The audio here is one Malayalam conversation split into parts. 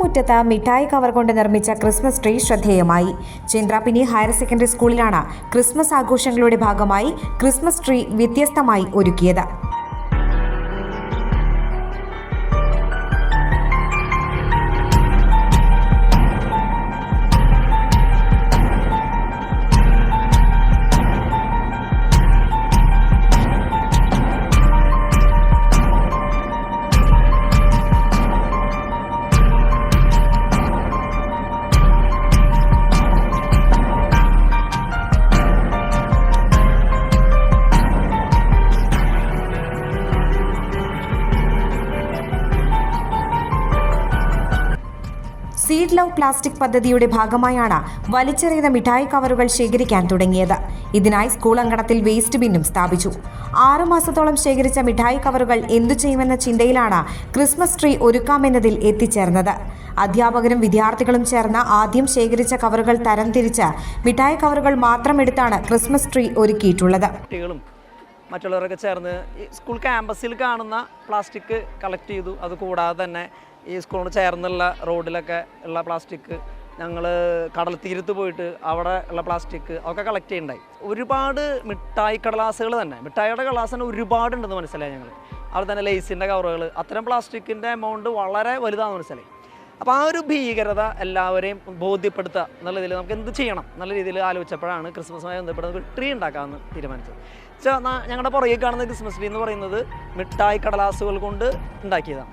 മുറ്റത്ത് മിഠായി കവർ കൊണ്ട് നിർമ്മിച്ച ക്രിസ്മസ് ട്രീ ശ്രദ്ധേയമായി. ചന്ദ്രാപിനി ഹയർ സെക്കൻഡറി സ്കൂളിലാണ് ക്രിസ്മസ് ആഘോഷങ്ങളുടെ ഭാഗമായി ക്രിസ്മസ് ട്രീ വ്യത്യസ്തമായി ഒരുക്കിയത്. സീഡ് ലവ് പ്ലാസ്റ്റിക് പദ്ധതിയുടെ ഭാഗമായാണ് വലിച്ചെറിയുന്ന മിഠായി കവറുകൾ ശേഖരിക്കാൻ തുടങ്ങിയത്. ഇതിനായി സ്കൂൾ അങ്കണത്തിൽ വേസ്റ്റ് ബിന്നും സ്ഥാപിച്ചു. ആറുമാസത്തോളം ശേഖരിച്ച മിഠായി കവറുകൾ എന്തു ചെയ്യുമെന്ന ചിന്തയിലാണ് ക്രിസ്മസ് ട്രീ ഒരുക്കാമെന്നതിൽ എത്തിച്ചേർന്നത്. അധ്യാപകരും വിദ്യാർത്ഥികളും ചേർന്ന് ആദ്യം ശേഖരിച്ച കവറുകൾ തരംതിരിച്ച് മിഠായി കവറുകൾ മാത്രം എടുത്താണ് ക്രിസ്മസ് ട്രീ ഒരുക്കിയിട്ടുള്ളത്. മറ്റുള്ളവരൊക്കെ ചേർന്ന് സ്കൂൾ ക്യാമ്പസിൽ കാണുന്ന പ്ലാസ്റ്റിക് കളക്ട് ചെയ്തു. അത് കൂടാതെ തന്നെ ഈ സ്കൂളിന് ചേർന്നുള്ള റോഡിലൊക്കെ ഉള്ള പ്ലാസ്റ്റിക് ഞങ്ങൾ കടൽ തീരത്ത് പോയിട്ട് അവിടെ ഉള്ള പ്ലാസ്റ്റിക് ഒക്കെ കളക്ട് ചെയ്യുന്നുണ്ടായി ഒരുപാട് മിഠായി കടലാസുകൾ തന്നെ. മിഠായിയുടെ കടലാസ് തന്നെ ഒരുപാടുണ്ടെന്ന് മനസ്സിലായി ഞങ്ങൾ. അവിടെ തന്നെ ലേസിന്റെ കവറുകൾ അത്തരം പ്ലാസ്റ്റിക്കിന്റെ എമൗണ്ട് വളരെ വലുതാണെന്ന് മനസ്സിലായി. അപ്പോൾ ആ ഒരു ഭീകരത എല്ലാവരെയും ബോധ്യപ്പെടുത്തുക എന്നുള്ള രീതിയിൽ നമുക്ക് എന്ത് ചെയ്യണം എന്നുള്ള രീതിയിൽ ആലോചിച്ചപ്പോഴാണ് ക്രിസ്മസുമായി ബന്ധപ്പെട്ട് നമുക്ക് ട്രീ ഉണ്ടാക്കാമെന്ന് തീരുമാനിച്ചത്. വെച്ചാൽ ഞങ്ങളുടെ പുറകെ കാണുന്ന ക്രിസ്മസ് ട്രീ എന്ന് പറയുന്നത് മിഠായി കടലാസുകൾ കൊണ്ട് ഉണ്ടാക്കിയതാണ്.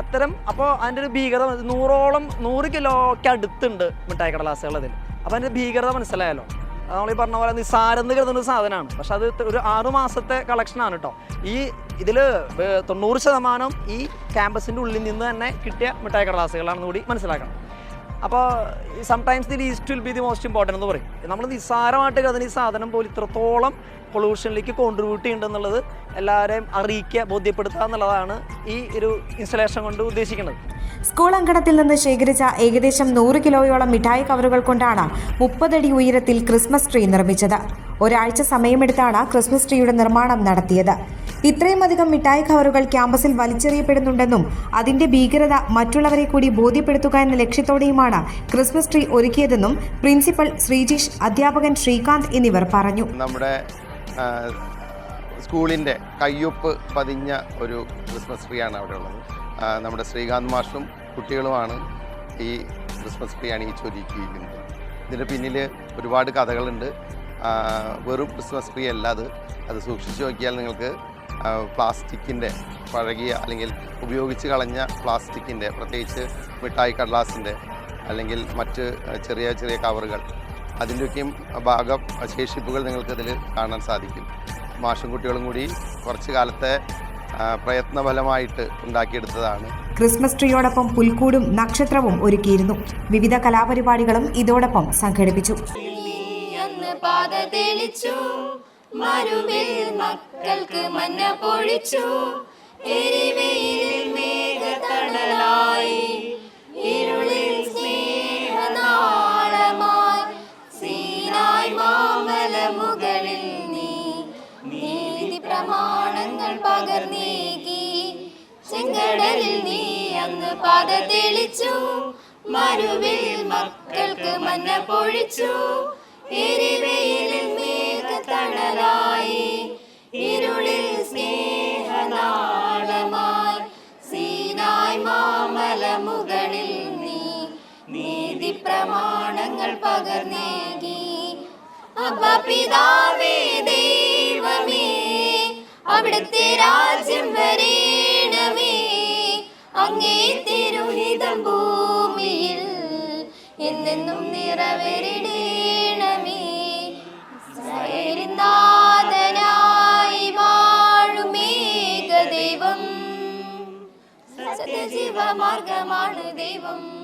അത്തരം അപ്പോൾ അതിന്റെ ഒരു ഭീകരത നൂറോളം നൂറ് കിലോയ്ക്ക് അടുത്തുണ്ട് മിഠായി കടലാസുകൾ അതിൽ. അപ്പോൾ അതിന്റെ ഭീകരത മനസ്സിലായല്ലോ. നമ്മൾ ഈ പറഞ്ഞ പോലെ നിസ്സാരം എന്ന് കരുതുന്ന ഒരു സാധനമാണ്. പക്ഷെ അത് ഒരു ആറു മാസത്തെ കളക്ഷനാണ് കേട്ടോ ഈ ഇതിൽ തൊണ്ണൂറ് ശതമാനം ഈ ക്യാമ്പസിന്റെ ഉള്ളിൽ നിന്ന് തന്നെ കിട്ടിയ മിഠായി കടലാസുകളാണെന്ന് കൂടി മനസ്സിലാക്കണം. അപ്പോൾ sometimes the least will be the most important എന്ന് പറയും. നമ്മൾ നിസ്സാരമായിട്ട് കരുതുന്ന ഈ സാധനം പോലും ഇത്രത്തോളം പൊള്യൂഷനിലേക്ക് കോൺട്രിബ്യൂട്ട് ചെയ്യുന്നുണ്ടെന്നുള്ളത് എല്ലാവരെയും അറിയിക്കുക ബോധ്യപ്പെടുത്തുക എന്നുള്ളതാണ് ഈ ഒരു ഇൻസ്റ്റലേഷൻ കൊണ്ട് ഉദ്ദേശിക്കുന്നത്. സ്കൂൾ അങ്കണത്തിൽ നിന്ന് ശേഖരിച്ച ഏകദേശം നൂറ് കിലോയോളം മിഠായി കവറുകൾ കൊണ്ടാണ് മുപ്പതടി ഉയരത്തിൽ ക്രിസ്മസ് ട്രീ നിർമ്മിച്ചത്. ഒരാഴ്ച സമയമെടുത്താണ് ക്രിസ്മസ് ട്രീയുടെ നിർമ്മാണം നടത്തിയത്. ഇത്രയും അധികം മിഠായി കവറുകൾ ക്യാമ്പസിൽ വലിച്ചെറിയപ്പെടുന്നുണ്ടെന്നും അതിന്റെ ഭീകരത മറ്റുള്ളവരെ കൂടി ബോധ്യപ്പെടുത്തുക എന്ന ലക്ഷ്യത്തോടെയുമാണ് ക്രിസ്മസ് ട്രീ ഒരുക്കിയതെന്നും പ്രിൻസിപ്പൽ ശ്രീജീഷ് അധ്യാപകൻ ശ്രീകാന്ത് എന്നിവർ പറഞ്ഞു. നമ്മുടെ സ്കൂളിന്റെ കയ്യൊപ്പ് പതിഞ്ഞ ഒരു ക്രിസ്മസ് ട്രീ ആണ് അവിടെ ഉള്ളത്. നമ്മുടെ ശ്രീകാന്ത് മാഷും കുട്ടികളുമാണ് ഈ ക്രിസ്മസ് ട്രീ അണിയിച്ചൊരുക്കിയിരിക്കുന്നത്. ഇതിന്റെ പിന്നിൽ ഒരുപാട് കഥകളുണ്ട്. വെറും ക്രിസ്മസ് ട്രീ അല്ല അത്. അത് സൂക്ഷിച്ചു നോക്കിയാൽ നിങ്ങൾക്ക് പ്ലാസ്റ്റിക്കിന്റെ പഴകിയ അല്ലെങ്കിൽ ഉപയോഗിച്ച് കളഞ്ഞ പ്ലാസ്റ്റിക്കിന്റെ പ്രത്യേകിച്ച് മിഠായി കടലാസിന്റെ അല്ലെങ്കിൽ മറ്റ് ചെറിയ ചെറിയ കവറുകൾ അതിന്റെയൊക്കെയും ഭാഗം ശേഷിപ്പുകൾ നിങ്ങൾക്ക് ഇതിൽ കാണാൻ സാധിക്കും. മാഷും കുട്ടികളും കൂടി കുറച്ച് കാലത്തെ പ്രയത്നഫലമായിട്ട് ഉണ്ടാക്കിയെടുത്തതാണ്. ക്രിസ്മസ് ട്രീയോടൊപ്പം പുൽക്കൂടും നക്ഷത്രവും ഒരുക്കിയിരുന്നു. വിവിധ കലാപരിപാടികളും ഇതോടൊപ്പം സംഘടിപ്പിച്ചു. അന്ന് പാത തെളിച്ചു. മരുവിൽ മക്കൾക്ക് മഞ്ഞ പൊഴിച്ചു. എരിവയിൽ മേഘത്തണലായി. ഇരുളിൽ സ്നേഹനാളമായി. സീനായ് മാമല മുകളിൽ നീ. നീതി പ്രമാണങ്ങൾ പകർന്നേകി ചെങ്കടലിൽ നീ അന്ന് പാത തെളിച്ചു. മരുവിൽ മക്കൾക്ക് മഞ്ഞ പൊഴിച്ചു. എരിവെയിലിൽ മേഘത്തണലായി ഇരുളിൽ സ്നേഹനാളമായി സീനായ് മാമല മുകളിൽ നീ. നീതി പ്രമാണങ്ങൾ പകർന്നേകി അപ്പ പിതാവേ ദൈവമേ അവിടുത്തെ രാജ്യം വരേണമേ. അങ്ങേ തിരുഹിതം ഭൂമിയിൽ എന്നെന്നും നിറവേറിടേണമേ. மார்க்கமான தெய்வம்.